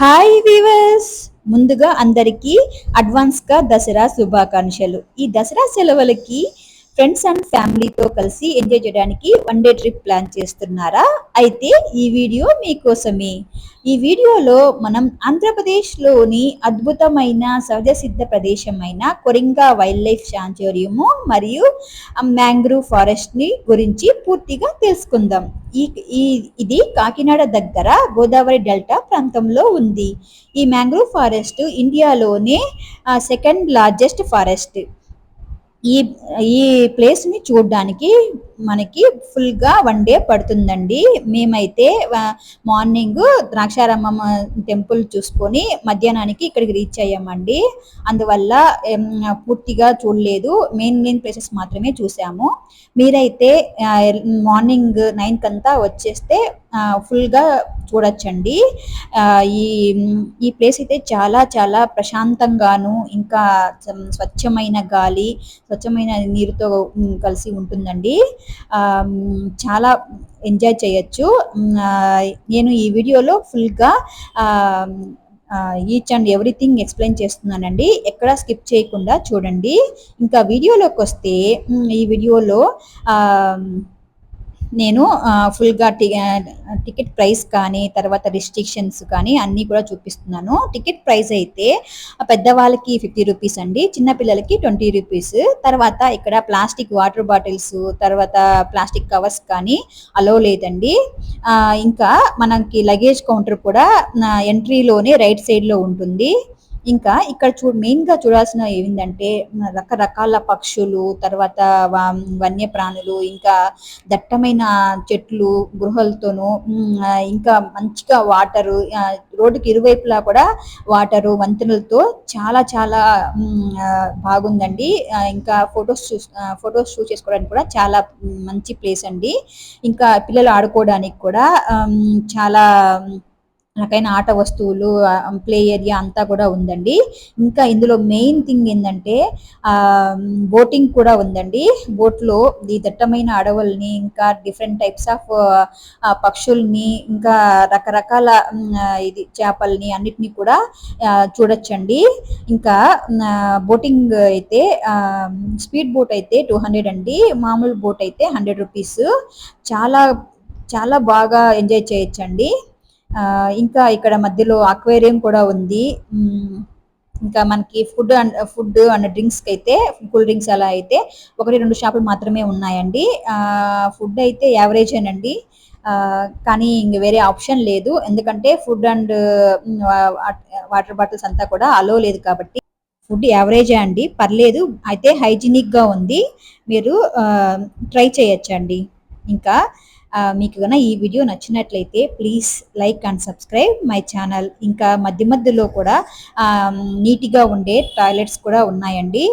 Hi viewers ముందుగా అందరికీ అడ్వాన్స్గా దసరా శుభాకాంక్షలు. ఈ దసరా సెలవులకి ఫ్రెండ్స్ అండ్ ఫ్యామిలీతో కలిసి ఎంజాయ్ చేయడానికి వన్ డే ట్రిప్ ప్లాన్ చేస్తున్నారా? అయితే ఈ వీడియో మీకోసమే. ఈ వీడియోలో మనం ఆంధ్రప్రదేశ్లోని అద్భుతమైన సహజ సిద్ధ ప్రదేశమైన కొరింగా వైల్డ్ లైఫ్ శాంచురియము మరియు మ్యాంగ్రూవ్ ఫారెస్ట్ని గురించి పూర్తిగా తెలుసుకుందాం. ఈ ఈ ఇది కాకినాడ దగ్గర గోదావరి డెల్టా ప్రాంతంలో ఉంది. ఈ మ్యాంగ్రూవ్ ఫారెస్ట్ ఇండియాలోనే సెకండ్ లార్జెస్ట్ ఫారెస్ట్. ఈ ఈ ప్లేస్ని చూడడానికి మనకి ఫుల్గా వన్ డే పడుతుందండి. మేమైతే మార్నింగ్ ద్రాక్షారామం టెంపుల్ చూసుకొని మధ్యాహ్నానికి ఇక్కడికి రీచ్ అయ్యామండి. అందువల్ల పూర్తిగా చూడలేదు. మెయిన్ మెయిన్ ప్లేసెస్ మాత్రమే చూసాము. మీరైతే మార్నింగ్ నైన్ కంతా వచ్చేస్తే ఫుల్గా చూడొచ్చండి. ఈ ఈ ప్లేస్ అయితే చాలా చాలా ప్రశాంతంగాను ఇంకా స్వచ్ఛమైన గాలి స్వచ్ఛమైన నీరుతో కలిసి ఉంటుందండి. చాలా ఎంజాయ్ చేయొచ్చు. నేను ఈ వీడియోలో ఫుల్గా ఈచ్ అండ్ ఎవ్రీథింగ్ ఎక్స్ప్లెయిన్ చేస్తున్నానండి. ఎక్కడ స్కిప్ చేయకుండా చూడండి. ఇంకా వీడియోలోకి వస్తే ఈ వీడియోలో నేను ఫుల్గా టికెట్ ప్రైస్ కానీ తర్వాత రిస్ట్రిక్షన్స్ కానీ అన్నీ కూడా చూపిస్తున్నాను. టికెట్ ప్రైస్ అయితే పెద్దవాళ్ళకి ఫిఫ్టీ రూపీస్ అండి చిన్నపిల్లలకి ట్వంటీ రూపీస్ తర్వాత ఇక్కడ ప్లాస్టిక్ వాటర్ బాటిల్స్ తర్వాత ప్లాస్టిక్ కవర్స్ కానీ అలో లేదండి. ఇంకా మనకి లగేజ్ కౌంటర్ కూడా ఎంట్రీలోనే రైట్ సైడ్లో ఉంటుంది. ఇంకా ఇక్కడ చూ మెయిన్గా చూడాల్సిన ఏంటంటే రకరకాల పక్షులు తర్వాత వన్యప్రాణులు ఇంకా దట్టమైన చెట్లు గృహలతోనూ ఇంకా మంచిగా వాటరు రోడ్డుకి ఇరువైపులా కూడా వాటరు వంతెనలతో చాలా చాలా బాగుందండి. ఇంకా ఫొటోస్ చూ ఫొటోస్ షూట్ చేసుకోవడానికి కూడా చాలా మంచి ప్లేస్ అండి. ఇంకా పిల్లలు ఆడుకోవడానికి కూడా చాలా రకమైన ఆట వస్తువులు ప్లే ఏరియా అంతా కూడా ఉందండి. ఇంకా ఇందులో మెయిన్ థింగ్ ఏంటంటే బోటింగ్ కూడా ఉందండి. బోట్లో ఈ దట్టమైన అడవుల్ని ఇంకా డిఫరెంట్ టైప్స్ ఆఫ్ పక్షుల్ని ఇంకా రకరకాల ఇది చేపల్ని అన్నిటిని కూడా చూడొచ్చండి. ఇంకా బోటింగ్ అయితే స్పీడ్ బోట్ అయితే టూ హండ్రెడ్ అండి. మామూలు బోట్ అయితే హండ్రెడ్ రూపీస్ చాలా చాలా బాగా ఎంజాయ్ చేయొచ్చండి. ఇంకా ఇక్కడ మధ్యలో అక్వేరియం కూడా ఉంది. ఇంకా మనకి ఫుడ్ అండ్ ఫుడ్ అండ్ డ్రింక్స్కి అయితే కూల్ డ్రింక్స్ అలా అయితే ఒకటి రెండు షాపులు మాత్రమే ఉన్నాయండి. ఫుడ్ అయితే యావరేజ్ అండి కానీ ఇంక వేరే ఆప్షన్ లేదు. ఎందుకంటే ఫుడ్ అండ్ వాటర్ బాటిల్స్ అంతా కూడా అలో లేదు కాబట్టి ఫుడ్ యావరేజ్ అండి. పర్లేదు. అయితే హైజీనిక్గా ఉంది. మీరు ట్రై చేయొచ్చండి. ఇంకా మీకు గన ఈ వీడియో నచ్చినట్లయితే please like and subscribe my channel. ఇంకా మధ్య మధ్యలో కూడా నీట్గా ఉండే టాయిలెట్స్ కూడా ఉన్నాయండి.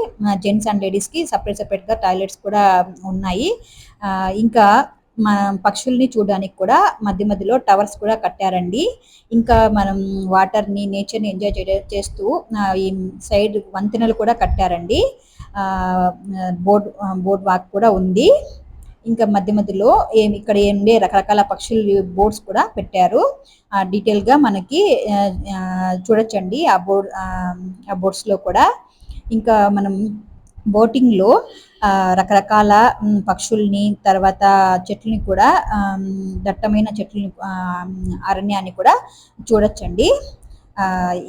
జెంట్స్ అండ్ లేడీస్కి సపరేట్ సపరేట్గా టాయిలెట్స్ కూడా ఉన్నాయి. ఇంకా మా పక్షుల్ని చూడడానికి కూడా మధ్య మధ్యలో టవర్స్ కూడా కట్టారండి. ఇంకా మనం వాటర్ని నేచర్ని ఎంజాయ్ చేస్తూ ఈ సైడ్ వంతెనలు కూడా కట్టారండి. బోర్డ్ బోర్డ్ వాక్ కూడా ఉంది. ఇంకా మధ్య మధ్యలో ఏం ఇక్కడ ఉండే రకరకాల పక్షులు బోర్డ్స్ కూడా పెట్టారు. డీటెయిల్గా మనకి ఆ, చూడొచ్చండి. ఆ బోర్డ్ ఆ బోర్డ్స్లో కూడా. ఇంకా మనం బోటింగ్లో రకరకాల పక్షుల్ని తర్వాత చెట్లని కూడా దట్టమైన చెట్లని అరణ్యాన్ని కూడా చూడొచ్చండి.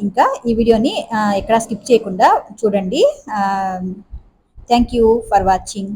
ఇంకా ఈ వీడియోని ఎక్కడా స్కిప్ చేయకుండా చూడండి. Thank you for watching.